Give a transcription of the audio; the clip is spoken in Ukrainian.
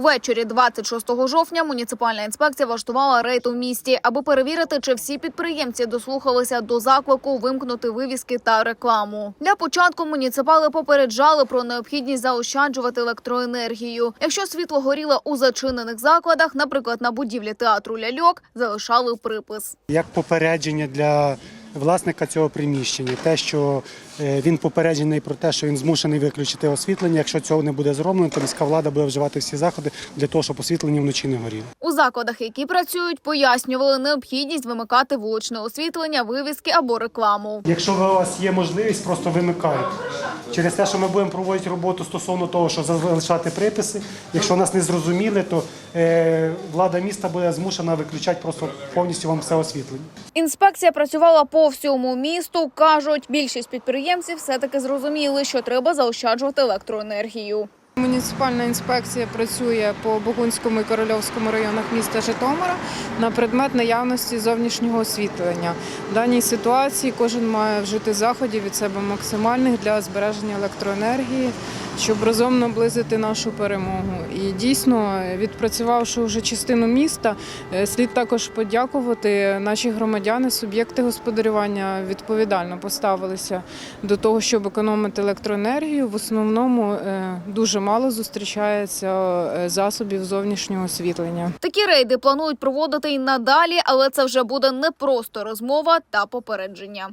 Увечері 26 жовтня муніципальна інспекція влаштувала рейд у місті, аби перевірити, чи всі підприємці дослухалися до заклику вимкнути вивіски та рекламу. Для початку муніципали попереджали про необхідність заощаджувати електроенергію. Якщо світло горіло у зачинених закладах, наприклад, на будівлі театру ляльок, залишали припис. як попередження для власника цього приміщення, те, що він попереджений про те, що він змушений виключити освітлення. Якщо цього не буде зроблено, то міська влада буде вживати всі заходи для того, щоб освітлення вночі не горіло. У закладах, які працюють, пояснювали необхідність вимикати вуличне освітлення, вивіски або рекламу. Якщо у вас є можливість, просто вимикайте. Через те, що ми будемо проводити роботу стосовно того, що залишати приписи. Якщо нас не зрозуміли, то е, влада міста буде змушена виключати просто повністю вам все освітлення. Інспекція працювала по всьому місту. кажуть, більшість підприємців все таки зрозуміли, що треба заощаджувати електроенергію. Муніципальна інспекція працює по Богунському і Корольовському районах міста Житомира на предмет наявності зовнішнього освітлення. В даній ситуації кожен має вжити заходів від себе максимальних для збереження електроенергії, щоб разом наблизити нашу перемогу. І дійсно, відпрацювавши вже частину міста, е, слід також подякувати наші громадяни, суб'єкти господарювання відповідально поставилися до того, щоб економити електроенергію. В основному е, дуже мало зустрічається е, засобів зовнішнього освітлення. Такі рейди планують проводити й надалі, але це вже буде не просто розмова та попередження.